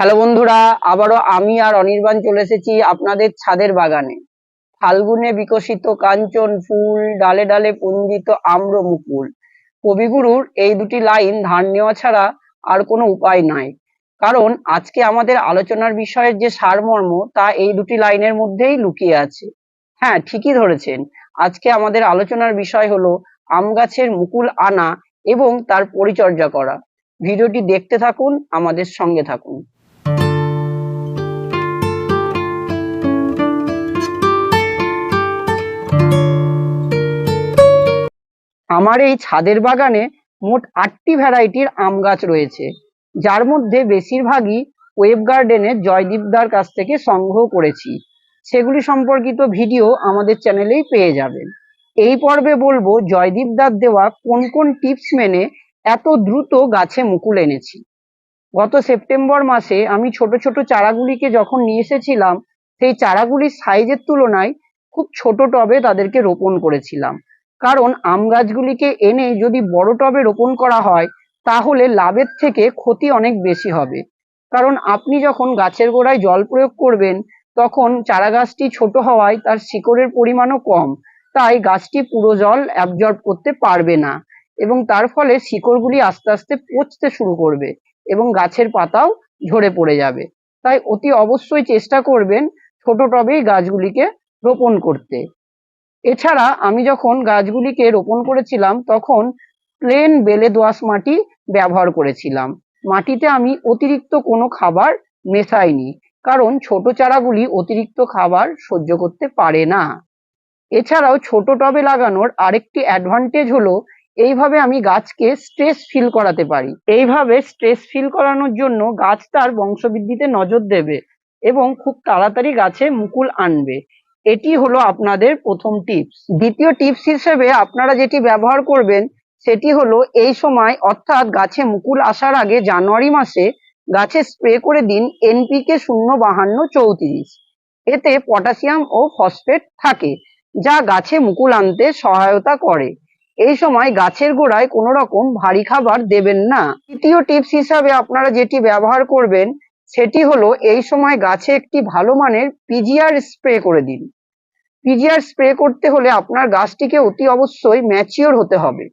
Hello বন্ধুরা, আবারও আমি আর অনির্বাণ চলে এসেছি আপনাদের ছাদের বাগানে। ফাল্গুনে বিকশিত কাঞ্চন ফুল, ডালে ডালে পুঞ্জিত আম্র মুকুল কবিগুরুর এই দুটি লাইন ধার নেওয়া ছাড়া আর কোনো উপায় নাই। কারণ আজকে আমাদের আলোচনার বিষয়ের যে সারমর্ম, তা এই দুটি লাইনের মধ্যেই লুকিয়ে আছে। হ্যাঁ ঠিকই ধরেছেন। আজকে আমাদের আলোচনার বিষয় হলো আম গাছের মুকুল আনা এবং তার পরিচর্যা করা। ভিডিওটি দেখতে থাকুন, আমাদের সঙ্গে থাকুন। আমার এই ছাদের বাগানে মোট আটটি ভ্যারাইটির আম গাছ রয়েছে। যার মধ্যে বেশিরভাগই ওয়েব গার্ডেনের জয়দীপদার কাছ থেকে সংগ্রহ করেছি। সেগুলি সম্পর্কিত ভিডিও আমাদের চ্যানেলেই পেয়ে যাবেন। এই পর্বে বলব জয়দীপদার দেওয়া কোন কোন টিপস মেনে এত দ্রুত গাছে মুকুল এনেছি। গত সেপ্টেম্বর মাসে আমি ছোট ছোট চারাগুলিকে যখন নিয়ে এসেছিলাম, সেই চারাগুলির সাইজের তুলনায় খুব ছোট টবে তাদেরকে রোপণ করেছিলাম। কারণ আম গাছগুলিকে এনে যদি বড় টবে রোপণ করা হয়, তাহলে লাভের থেকে ক্ষতি অনেক বেশি হবে। কারণ আপনি যখন গাছের গোড়ায় জল প্রয়োগ করবেন, তখন চারা গাছটি ছোট হওয়ায় তার শিকড়ের পরিমাণও কম। তাই গাছটি পুরো জল অ্যাবজর্ব করতে পারবে না এবং তার ফলে শিকড়গুলি আস্তে আস্তে পচতে শুরু করবে এবং গাছের পাতাও ঝরে পড়ে যাবে। তাই অতি অবশ্যই চেষ্টা করবেন ছোট টবেই গাছগুলিকে রোপণ করতে। এছাড়া আমি যখন গাছগুলিকে রোপণ করেছিলাম, তখন প্লেন বেলে দোআঁশ মাটি ব্যবহার করেছিলাম। মাটিতে আমি অতিরিক্ত কোনো খাবার মেশাইনি, কারণ ছোট চারাগুলি অতিরিক্ত খাবার সহ্য করতে পারে না। এছাড়াও ছোট টবে লাগানোর আরেকটি অ্যাডভান্টেজ হলো, এইভাবে আমি গাছকে স্ট্রেস ফিল করাতে পারি। এইভাবে স্ট্রেস ফিল করানোর জন্য গাছ তার বংশবৃদ্ধিতে নজর দেবে এবং খুব তাড়াতাড়ি গাছে মুকুল আনবে। এটি হলো আপনাদের প্রথম টিপস দ্বিতীয় টিপস হিসেবে আপনারা যেটি ব্যবহার করবেন, সেটি হলো এই সময়, অর্থাৎ গাছে মুকুল আসার আগে জানুয়ারি মাসে গাছে স্প্রে করে দিন এনপিকে শূন্য বাহান্ন চৌত্রিশ। এতে পটাশিয়াম ও ফসফেট থাকে, যা গাছে মুকুল আনতে সহায়তা করে। এই সময় গাছের গোড়ায় কোনো রকম ভারী খাবার দেবেন না। তৃতীয় টিপস হিসাবে আপনারা যেটি ব্যবহার করবেন, সেটি হলো এই সময় গাছে একটি ভালো মানের পিজিআর স্প্রে করে দিন। পিজিআর স্প্রে করতে হলে আপনার গাছটিকে অতি অবশ্যই ম্যাচিওর হতে হবে।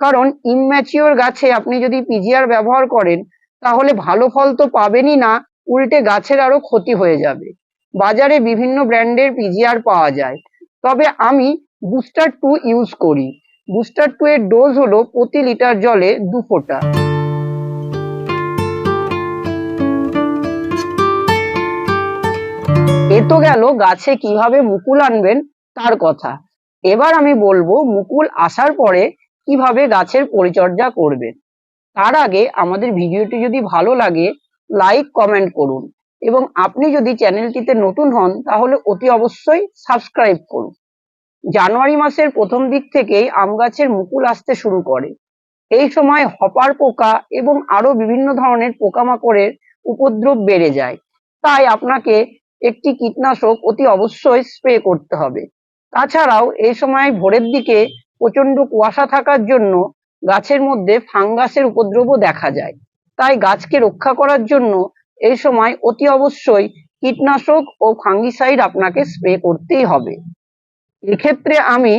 কারণ ইমম্যাচিওর গাছে আপনি যদি পিজিআর ব্যবহার করেন, তাহলে ভালো ফল তো পাবেনই না, উল্টে গাছের আরও ক্ষতি হয়ে যাবে। বাজারে বিভিন্ন ব্র্যান্ডের পিজিআর পাওয়া যায়। তবে আমি বুস্টার টু ইউজ করি। বুস্টার টু এর ডোজ হলো প্রতি লিটার জলে দু ফোঁটা। এ তো গেল গাছে কীভাবে মুকুল আনবেন তার কথা। এবার আমি বলব মুকুল আসার পরে কীভাবে গাছের পরিচর্যা করবেন। তার আগে আমাদের ভিডিওটি যদি ভালো লাগে, লাইক, কমেন্ট করুন এবং আপনি যদি চ্যানেলটিতে নতুন হন, তাহলে অতি অবশ্যই সাবস্ক্রাইব করুন। জানুয়ারি মাসের প্রথম দিক থেকেই আম গাছের মুকুল আসতে শুরু করে। এই সময় হপার পোকা এবং আরও বিভিন্ন ধরনের পোকামাকড়ের উপদ্রব বেড়ে যায়। তাই আপনাকে একটি কীটনাশক অতি অবশ্যই স্প্রে করতে হবে। তাছাড়াও এই সময় ভোরের দিকে প্রচণ্ড কুয়াশা থাকার জন্য গাছের মধ্যে ফাঙ্গাসের উপদ্রবও দেখা যায়। তাই গাছকে রক্ষা করার জন্য এই সময় অতি অবশ্যই কীটনাশক ও ফাঙ্গিসাইড আপনাকে স্প্রে করতেই হবে। এক্ষেত্রে আমি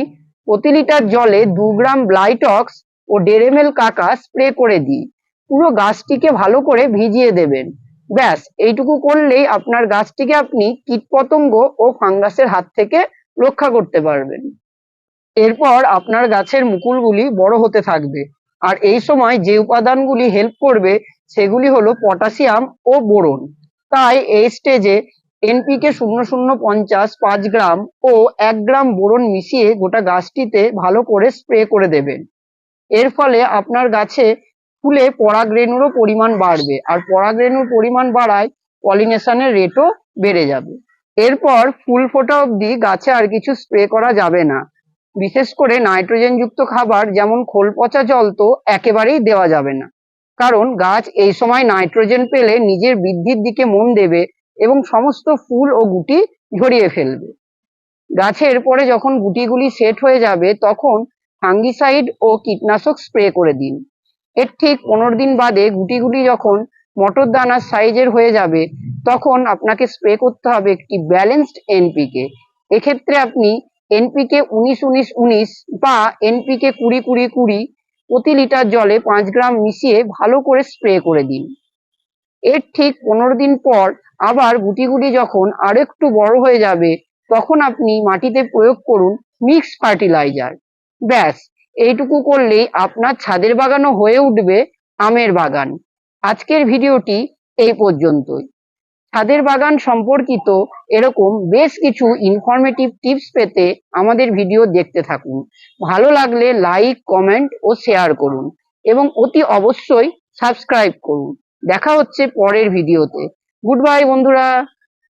প্রতি লিটার জলে দু গ্রাম ব্লাইটক্স ও ডেরেমেল কাকা স্প্রে করে দিই। পুরো গাছটিকে ভালো করে ভিজিয়ে দেবেন। ব্যাস, এইটুকু করলেই আপনার গাছটিকে আপনি কীটপতঙ্গ ও ফাঙ্গাসের হাত থেকে রক্ষা করতে পারবেন। এরপর আপনার গাছের মুকুলগুলি বড় হতে থাকবে। আর এই সময় যে উপাদানগুলি হেল্প করবে, সেগুলি হলো পটাশিয়াম ও বোরন তাই এই স্টেজে এনপিকে শূন্য শূন্য পঞ্চাশ পাঁচ গ্রাম ও এক গ্রাম বোরন মিশিয়ে গোটা গাছটিতে ভালো করে স্প্রে করে দেবেন। এর ফলে আপনার গাছে ফুলে পরাগরেণুরও পরিমাণ বাড়বে। আর পরাগরেণুর পরিমাণ বাড়ায় পলিনেশনের রেটও বেড়ে যাবে। এরপর ফুল ফোটা অবধি গাছে আর কিছু স্প্রে করা যাবে না। বিশেষ করে নাইট্রোজেন যুক্ত খাবার যেমন খোল পচা জল তো একেবারেই দেওয়া যাবে না। কারণ গাছ এই সময় নাইট্রোজেন পেলে নিজের বৃদ্ধির দিকে মন দেবে এবং সমস্ত ফুল ও গুটি ঝরিয়ে ফেলবে। গাছের পরে যখন গুটিগুলি সেট হয়ে যাবে, তখন ফাঙ্গিসাইড ও কীটনাশক স্প্রে করে দিন। এর ঠিক পনেরো দিন বাদে গুটিগুলি যখন মটর দানার সাইজের হয়ে যাবে, তখন আপনাকে স্প্রে করতে হবে একটি ব্যালেন্সড এনপিকে এক্ষেত্রে আপনি এনপিকে উনিশ উনিশ উনিশ বা এনপিকে কুড়ি কুড়ি কুড়ি প্রতি লিটার জলে পাঁচ গ্রাম মিশিয়ে ভালো করে স্প্রে করে দিন। এর ঠিক পনেরো দিন পর আবার গুটিগুটি যখন আরেকটু বড় হয়ে যাবে, তখন আপনি মাটিতে প্রয়োগ করুন মিক্স ফার্টিলাইজার। ব্যাস এইটুকু করলেই আপনার ছাদের বাগানও হয়ে উঠবে আমের বাগান। আজকের ভিডিওটি এই পর্যন্তই। ছাদের বাগান সম্পর্কিত এরকম বেশ কিছু ইনফরমেটিভ টিপস পেতে আমাদের ভিডিও দেখতে থাকুন। ভালো লাগলে লাইক কমেন্ট ও শেয়ার করুন এবং অতি অবশ্যই সাবস্ক্রাইব করুন। দেখা হচ্ছে পরের ভিডিওতে। গুড বাই বন্ধুরা।